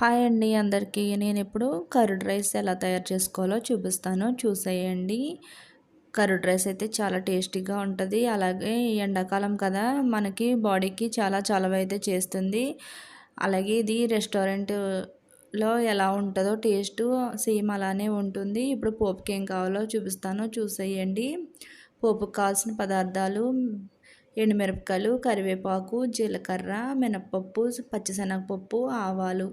Hi అండి అందరికీ. నేను ఇప్పుడు కర్డ్ రైస్ ఎలా తయారు చేసుకోవాలో చూపిస్తాను. చూసేయండి. కర్డ్ రైస్ అయితే చాలా టేస్టీగా ఉంటుంది. అలాగే ఎండాకాలం కదా మనకి బాడీకి చాలా చలవ అయితే చేస్తుంది. అలాగే ఇది రెస్టారెంట్లో ఎలా ఉంటుందో టేస్ట్ సేమ్ అలానే ఉంటుంది. ఇప్పుడు పోపుకి ఏం కావాలో చూపిస్తాను. చూసేయండి. పోపుకి కావాల్సిన పదార్థాలు ఎండుమిరపకాయలు కరివేపాకు జీలకర్ర మినప్పప్పు పచ్చిశనగపప్పు ఆవాలు.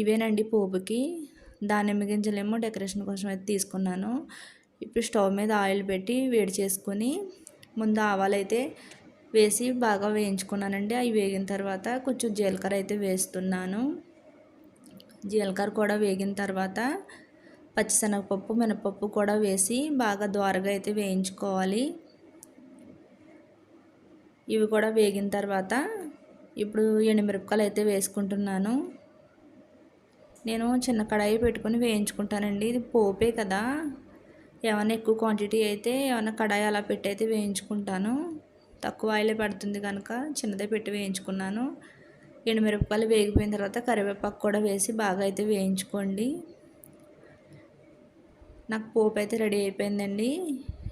ఇవేనండి పోపుకి. దానిమ్మ గింజలేమో డెకరేషన్ కోసం అయితే తీసుకున్నాను. ఇప్పుడు స్టవ్ మీద ఆయిల్ పెట్టి వేడి చేసుకొని ముందు ఆవాలు అయితే వేసి బాగా వేయించుకున్నానండి. అవి వేగిన తర్వాత కొంచెం జీలకర్ర అయితే వేస్తున్నాను. జీలకర్ర కూడా వేగిన తర్వాత పచ్చిశనగపప్పు మినపప్పు కూడా వేసి బాగా ద్వారగా అయితే వేయించుకోవాలి. ఇవి కూడా వేగిన తర్వాత ఇప్పుడు ఎండుమిరపకాయలు అయితే వేసుకుంటున్నాను. నేను చిన్న కడాయి పెట్టుకొని వేయించుకుంటానండి. ఇది పోపే కదా. ఏమైనా ఎక్కువ క్వాంటిటీ అయితే ఏమైనా కడాయి అలా పెట్టి అయితే వేయించుకుంటాను. తక్కువ ఆయిలే పడుతుంది కనుక చిన్నదే పెట్టి వేయించుకున్నాను. ఎండుమిరపకాయలు వేగిపోయిన తర్వాత కరివేపాకు కూడా వేసి బాగా అయితే వేయించుకోండి. నాకు పోపు అయితే రెడీ అయిపోయిందండి.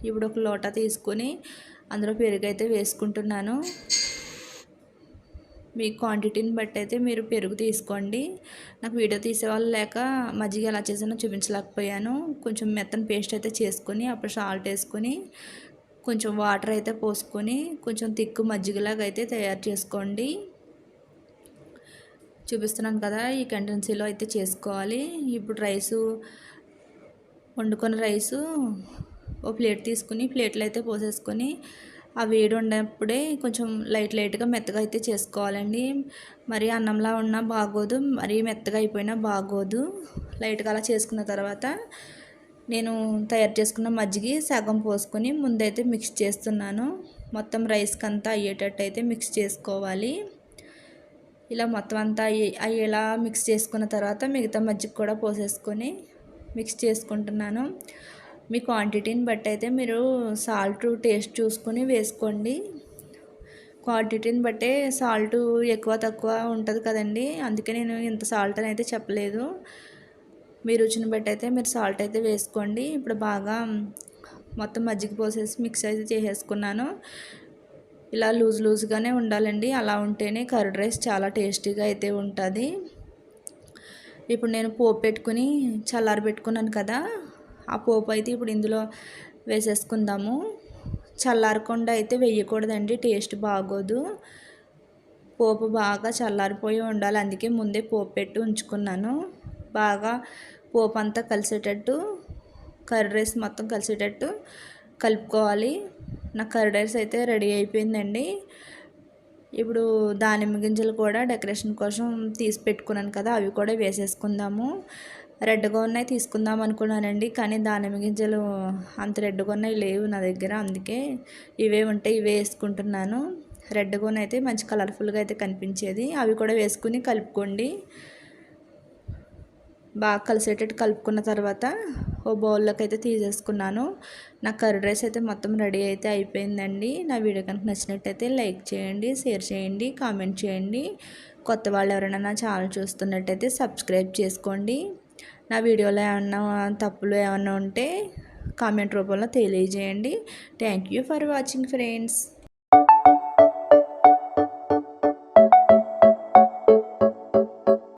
ఇప్పుడు ఒక లోటా తీసుకొని అందులో పెరుగు అయితే వేసుకుంటున్నాను. మీ క్వాంటిటీని బట్టి అయితే మీరు పెరుగు తీసుకోండి. నాకు వీడియో తీసేవాళ్ళు లేక మజ్జిగ ఎలా చేసానో చూపించలేకపోయాను. కొంచెం మెత్తని పేస్ట్ అయితే చేసుకొని అప్పుడు సాల్ట్ వేసుకొని కొంచెం వాటర్ అయితే పోసుకొని కొంచెం తిక్కు మజ్జిగలాగా అయితే తయారు చేసుకోండి. చూపిస్తున్నాను కదా ఈ కంటెన్సీలో అయితే చేసుకోవాలి. ఇప్పుడు రైసు వండుకున్న రైసు ఓ ప్లేట్ తీసుకుని ప్లేట్లో అయితే పోసేసుకొని ఆ వేడి ఉన్నప్పుడే కొంచెం లైట్ లైట్గా మెత్తగా అయితే చేసుకోవాలండి. మరి అన్నంలా ఉన్నా బాగోదు మరీ మెత్తగా అయిపోయినా బాగోదు. లైట్గా అలా చేసుకున్న తర్వాత నేను తయారు చేసుకున్న మజ్జిగ సగం పోసుకొని ముందైతే మిక్స్ చేస్తున్నాను. మొత్తం రైస్కి అంతా అయ్యేటట్టు అయితే మిక్స్ చేసుకోవాలి. ఇలా మొత్తం అంతా అయ్యేలా మిక్స్ చేసుకున్న తర్వాత మిగతా మజ్జిగ కూడా పోసేసుకొని మిక్స్ చేసుకుంటున్నాను. మీ క్వాంటిటీని బట్టి అయితే మీరు సాల్ట్ టేస్ట్ చూసుకొని వేసుకోండి. క్వాంటిటీని బట్టే సాల్ట్ ఎక్కువ తక్కువ ఉంటుంది కదండి. అందుకే నేను ఇంత సాల్ట్ అని అయితే చెప్పలేదు. మీ రుచిని బట్టి అయితే మీరు సాల్ట్ అయితే వేసుకోండి. ఇప్పుడు బాగా మొత్తం మజ్జిగ పోసేసి మిక్స్ అయితే చేసేసుకున్నాను. ఇలా లూజ్ లూజ్గానే ఉండాలండి. అలా ఉంటేనే కర్డ్ రైస్ చాలా టేస్టీగా అయితే ఉంటుంది. ఇప్పుడు నేను పోపు పెట్టుకుని చల్లారి పెట్టుకున్నాను కదా. ఆ పోపు అయితే ఇప్పుడు ఇందులో వేసేసుకుందాము. చల్లారకుండా అయితే వేయకూడదండి టేస్ట్ బాగోదు. పోపు బాగా చల్లారిపోయి ఉండాలి అందుకే ముందే పోపు పెట్టి ఉంచుకున్నాను. బాగా పోపు అంతా కలిసేటట్టు కర్రీ రైస్ మొత్తం కలిసేటట్టు కలుపుకోవాలి. నా కర్రీ రైస్ అయితే రెడీ అయిపోయిందండి. ఇప్పుడు దానిమ్మ గింజలు కూడా డెకరేషన్ కోసం తీసి పెట్టుకున్నాను కదా అవి కూడా వేసేసుకుందాము. రెడ్గా ఉన్నాయి తీసుకుందాం అనుకున్నానండి కానీ దానిమ్మ గింజలు అంత రెడ్గా ఉన్నాయి లేవు నా దగ్గర అందుకే ఇవే ఉంటాయి ఇవే వేసుకుంటున్నాను. రెడ్గా అయితే మంచి కలర్ఫుల్గా అయితే కనిపించేది. అవి కూడా వేసుకుని కలుపుకోండి. బాగా కలిసేటట్టు కలుపుకున్న తర్వాత ఓ బౌల్లోకి అయితే తీసేసుకున్నాను. నా కర్రీ రైస్ అయితే మొత్తం రెడీ అయితే అయిపోయిందండి. నా వీడియో కనుక నచ్చినట్టయితే లైక్ చేయండి షేర్ చేయండి కామెంట్ చేయండి. కొత్త వాళ్ళు ఎవరైనా నా ఛానల్ చూస్తున్నట్టయితే సబ్స్క్రైబ్ చేసుకోండి. నా వీడియోలో ఏమన్నా తప్పులు ఏమన్నా ఉంటే కామెంట్ రూపంలో తెలియజేయండి. Thank you for watching friends